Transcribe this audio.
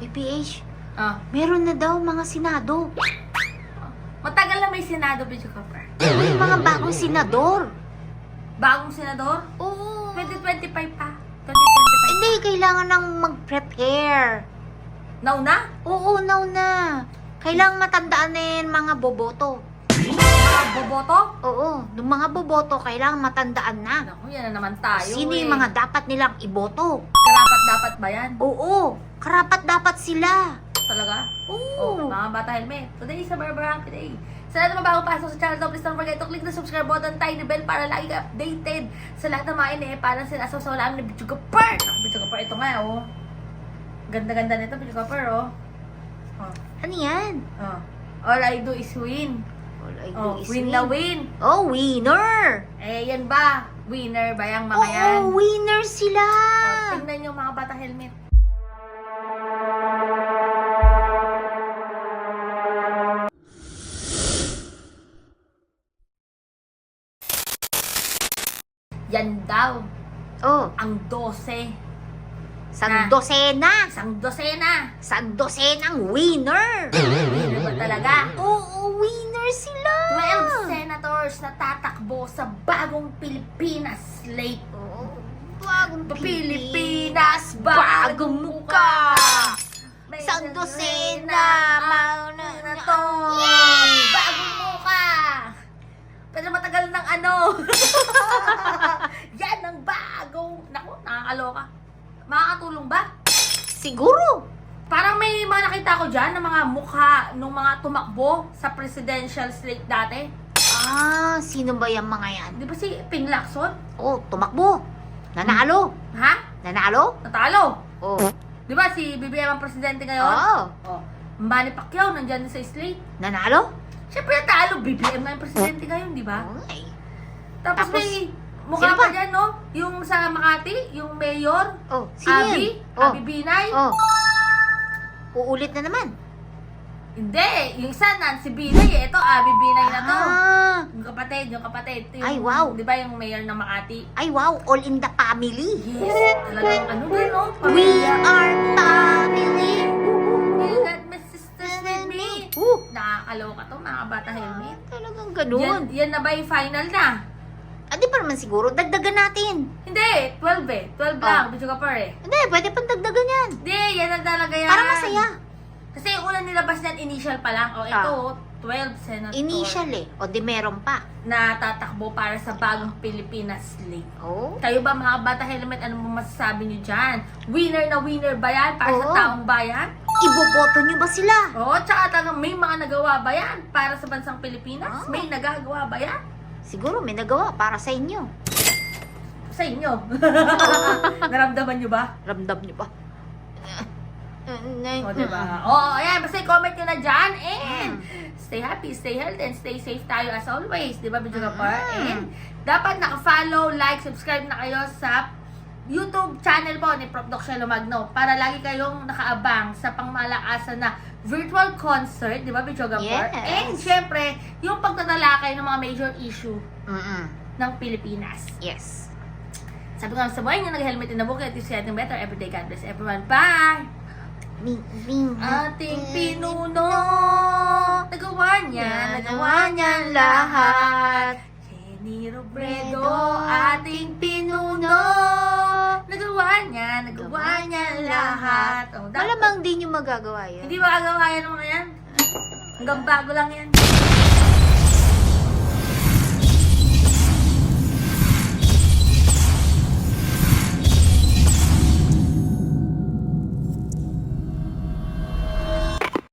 PPH, Ah. meron na daw mga senado. Matagal na may Senado, Bidyo Kapar. May mga bagong senador. Bagong senador? Oo. 2025 pa. 2025. Hindi, kailangan nang mag-prepare. Nauna? Oo, now na. Kailangan matandaan na yan mga boboto. Boboto? Oo, ng mga boboto, kailangan matandaan na. Naku, yan na naman tayo Sino eh. yung mga dapat nilang iboto? Karapat dapat ba yan? Oo, karapat dapat sila. Talaga? Oo. Oh, mga bata helmet. Today is a Barber Happy Day. Sa lahat ng mga bagong pasok sa channel, please don't forget to click the subscribe button, tiny bell para lagi ka updated sa lahat ng mga ine para sila sa wala ni Bicho Kapar. Ako, Bicho Kapar, ito nga oh. Ganda-ganda nito, Bicho Kapar oh. Oh, Ano yan? oh. All I do is win. All I do Oh, is win na win. Oh, winner! Eh, yan ba? Winner ba yung mga Oo, yan? winner sila! Oh, tingnan nyo mga bata helmet. Yan daw, Oh, ang 12. sa Na. dosena! Isang dosena. Sa dosenang winner! Ano ba talaga? Oo, winner sila! 12 senators na tatakbo sa bagong Pilipinas slate. Oo, bagong Pilipinas, bagong muka! May Sa dosena, mauna na to. Bagong muka! Pero matagal ng ano. Yan ang bagong... Naku, nakakaloka. Makakatulong ba? Siguro! Parang may mga nakita ko dyan ng mga mukha ng mga tumakbo sa presidential slate dati. Ah, sino ba yung mga yan? Di ba si Ping Lacson? Oh, tumakbo! Nanalo! Ha? Nanalo? Natalo! Oh, Di ba si BBM ang presidente ngayon? oh, Oh. Manny Pacquiao nandyan sa slate. nanalo? Siyempre natalo, BBM nga yung presidente ngayon, di ba? Okay. Tapos, Tapos, may mukha pa pa? dyan, no? Yung sa Makati, yung mayor, Oh, sino Abi, yan? Oh, Abi Binay. oh. Uulit na naman. Hindi, yung isa, Nancy Binay, eh. Ito, Abi Binay na to. Ah, Yung kapatid, yung kapatid. Yung, Ay, wow. Di ba yung mayor ng Makati? ay wow, all in the family. Yes, talagang ano din, no? We Pamilya. are family. You got my sisters with me. Uh, Nakakaloka to, mga bata helmet. talagang Yan, ganun. yan na ba yung final na? Ah, di pa naman siguro, dagdagan natin. Hindi, 12 eh. 12 Oh. lang, Bicho Kapar eh. Hindi, pwede pang dagdagan yan. Hindi, yan na talaga yan. Para masaya. Kasi yung unang nilabas niyan, initial pa lang. O ito, 12 senator Ah. Initial eh. O di meron pa. na tatakbo para sa bagong Pilipinas League. Oh. Kayo ba mga bata helmet, ano mo masasabi niyo dyan? Winner na winner ba yan para sa Oo. taong bayan? Iboboto nyo ba sila? Oo, tsaka talagang may mga nagawa ba yan para sa bansang Pilipinas? Ah. May nagagawa ba yan? Siguro may nagawa para sa inyo. Sa inyo. Naramdaman niyo ba? Ramdam nyo ba? O, diba? Oo, ayan. Basta i-comment nyo na dyan. And, stay happy, stay healthy, and stay safe tayo as always. Diba, Bidyo Kapar? Mm. And, dapat naka-follow, like, subscribe na kayo sa YouTube channel po ni Prof. Doc Shelo Magno para lagi kayong nakaabang sa pangmalakasan na virtual concert, di ba, Bidyo? Yes. And, syempre, yung pagtatalakay ng mga major issue Mm-mm. ng Pilipinas. Yes. Sabi ko nga sa buhay niya, nag-helmet in the book, it is getting better every day. God bless everyone. Bye! Ating pinuno, nagawa niya, nagawa niya lahat. Jenny Robredo, ating pinuno, nagawa niya, nagawa niya lahat. Oh, dapat- Malamang di nyo magagawa yan. Hindi makagawa yan mga yan. Hanggang bago lang yan.